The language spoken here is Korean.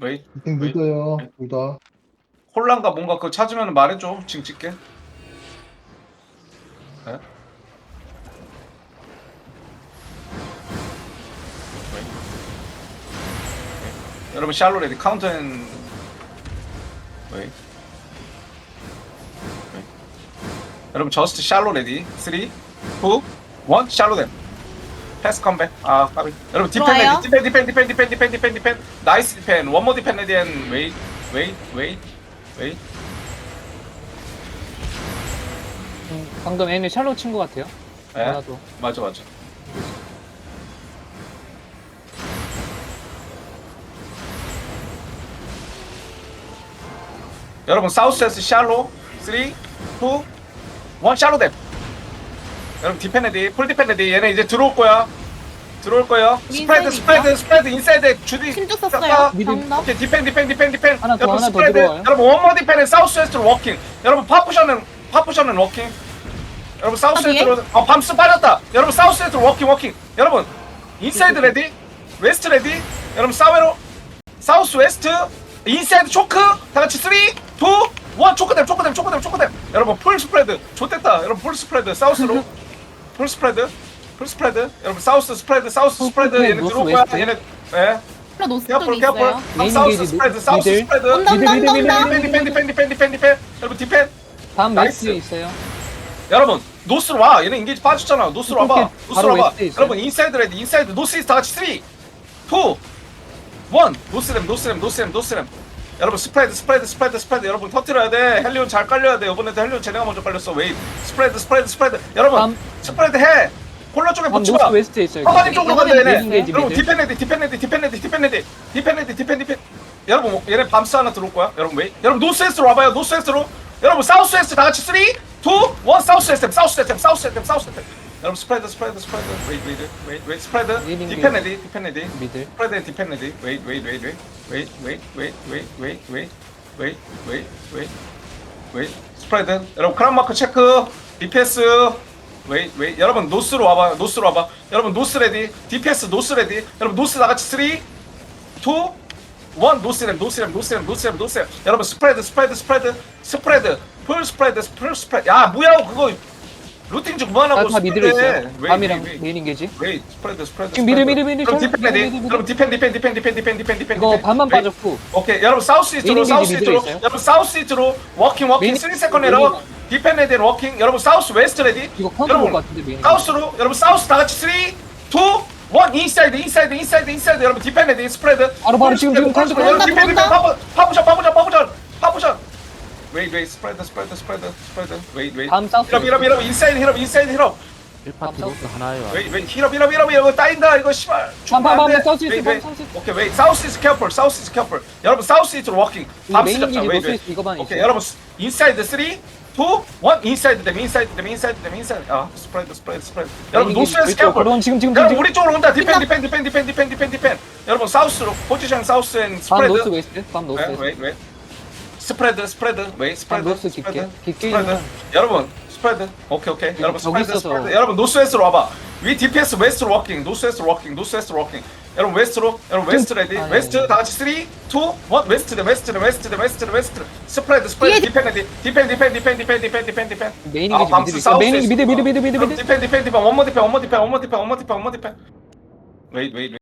웨이 이팅 웨이. 늦어요. 네. 둘 다. 혼란가 뭔가 그거 찾으면 말해줘 징 찍게 네? 웨이. 여러분 샬로 레디 카운터 앤 웨이. 여러분 저스트 샬로 레디 3 2 1 샬로 댐 패스 컴백. 아 까비. 여러분 디펜 좋아요. 레디 디펜 디펜 디펜 디펜 디펜 디펜 디펜. 나이스 디펜. 원모 디펜 레디 앤 웨이 웨이 웨이 웨이. 음, 방금 애는 샬롯 친것 같아요. 예 하나도. 맞아 맞아. 여러분 사우스에스 샬로. 3 2 1 샬로 댐. 여러분 디펜레디 풀 디펜레디. 얘네 이제 들어올 거야 들어올 거예요. 스프레드 스프레드 스프레드 인사이드 주디 깎아. 썼어요. 정답. 오케이 디펜 디펜 디펜 디펜. 하나 더, 여러분 하나 더 스프레드 들어와요. 여러분 원모 디펜은 사우스 웨스트로 워킹 여러분 파푸션은 파푸션은 워킹 여러분 사우스? 웨스트로 어 밤스 빠졌다. 여러분 사우스 웨스트로 워킹 워킹 여러분 인사이드 레디 웨스트 레디 여러분 사웨로. 사우스 웨스트 인사이드 초크 다 같이 3 2 1 초크댐 초크댐 초크댐 초크댐. 여러분 풀 스프레드 좋댔다. 여러분 풀 스프레드 사우스로. 풀 스프레드 풀 스프레드? 여러분 사우스 스프레드 사우스 풀 스프레드. 스프레드, 얘네 노스 들어올 거야 웨스트. 얘네 예? 플러 노스 케어풀 쪽에 케어풀 있어요. 메인 사우스 게이지 스프레드 사우스 미들. 스프레드. 온다 온다 미들, 온다 미들, 온다. 디펜 디 펜 디 펜 디 펜 디 펜 디 펜 여러분 디펜? 다음 나이스. 웨스트에 있어요. 여러분 노스로 와. 얘네 인게이지 빠졌잖아. 노스로 와봐. 이렇게 노스로 바로 와봐. 웨스트에 있어요. 여러분 인사이드 레디 인사이드. 노스 이스트 다 같이 3 2 1 노스램 노스램 노스램 노스램. 여러분 스프레드 스프레드 스프레드 스프레드. 여러분 터트려야 돼. 헬리온 잘 깔려야 돼. 이번에도 헬리온 쟤네가 먼저 깔렸어. 웨이 스프레드 스프레드 스프레드. 여러분 다음- 스프레드 해 콜러 쪽에 붙지 노스 마 웨스트에 있어요. 허가님 쪽으로 간다 얘네 여러분. 디펜레디 디펜레디 디펜레디 디펜레디 디펜레디 디펜 디펜 여러분 뭐, 얘네 밤스 하나 들어올 거야 여러분 웨이 여러분 노스웨스트로 와봐요 노스웨스트로 여러분 사우스웨스트 다 같이 3 2 1 사우스웨스트 사우스웨스트 사우스웨스트 사우스웨스트 여러분 스프레드 스프레드 스프레드 웨이 웨이 웨이 웨이 스프레드 디펜레디 디펜레디 미들. 스프레드 디펜레디 웨이 웨이 웨이 웨이 웨이 웨이 웨이 웨이 웨이 웨이 웨이 웨이 웨이 웨이 스프레드 여러분 크라운 마크 체크 DPS 웨이 웨이 여러분 노스로 와봐. 노스로 와봐. 여러분 노스 레디? DPS 노스 레디? 여러분 노스 나같이 3 2 1 노스램 노스램 노스램 노스램 노스램 여러분 스프레드 스프레드 스프레드. 스프레드. 풀 스프레드 풀 스프레드. 야 뭐야 그거. 루팅 좀 그만하고 다, 다 미들에 있어요. 밤이랑. 메인 인게지. 웨이 스프레드 스프레드 지금 스프레드. 미들, 미들, 여러분 미들, 디펜 레디? 미들, 미들. 여러분 디펜 디펜 디펜 디펜 디펜 디펜 디펜 이거 디펜. 반만 웨이. 빠졌고. 오케이. 여러분 사우스 이스트로 메인 사우스 게이지 이스트로. 미들에 있어요. 여러분 사우스 이스트로 워킹 워킹 메인 3 세컨 에러 디펜 레디 워킹. 여러분 사우스 웨스트 레디? 이거 카운터 볼것 같은데 메인. 사우스로 여러분 사우스 다 같이 3 2 1 인사이드 인사이드 인사이드 인사이드. 여러분 디펜 레디 스프레드. 바로, 바로 지금, 지금 카운터 여러분 본다, 디펜 디펜 본다. 파부 파부션 파부션 파부션 파부션 웨이 웨이 스프레드 스프레드 스프레드 스프레드. 웨이 웨이 다음 사우스 히럽 히럽 히럽. 인사이드 히럽 인사이드 히럽 1파티 로스 하나에 와. 웨이 웨이 히럽 히럽 히럽 이거 따인다 이거 씨발 밤, 밤, 밤. 사우스 이스트, 웨이, 밤, 웨이. 사우스 이스트. 오케이 웨이 사우스 이스트 캐플 사우스 이스트 캐플 여러분 사우스 이스트로 워킹 이밤 메인 기지 웨이 노스 웨이 이스트 이거만 오케이 있어요. 여러분 인사이드 3 2 1 인사이드 댐 인사이드 댐 인사이드 댐 인사이드 아 스프레드 스프레드 스프레드 여러분 노스웨스트 왼쪽. 캐플 그럼 지금, 지금, 여러분 지금. 우리 쪽으로 온다 디펜 디펜 디펜 디펜 디펜 디펜 디펜 여러분 사우스로 포지션 사우스 앤 밤 스프레드 노스 웨스트. 밤 노스 네, 웨스트. 웨이 웨이 스프레드 스프레드 웨이 스프레드 노스 깊게, 스프레드, 깊게 스프레드 있는 여러분 스프레드 오케이 오케이. 여러분 저기 스프레드 있어서. 스프레드 여러분 노스웨스트로 와봐. 위 DPS 웨스트로 워킹 노스웨스트로 워킹 노스웨스트로 워킹. 여러분 웨스트로 여러분 웨스트 레디. 아, 네, 웨스트 네. 다 같이 3 2 1 웨스트 대 웨스트 대 웨스트 대 웨스트 대 웨스트 스프레드 스프레드 디펜 레디. 디펜 디펜 디펜 디펜 디펜 디펜 디펜. 메인 아, 밤스 있어요. 메인 사우스 미들, 웨스트. 미들, 미들, 여러분 미들. 디펜 디펜 디펜. 원모 디펜 원모 디펜 원모 디펜 원모 디펜. 원모 디펜 웨이 웨이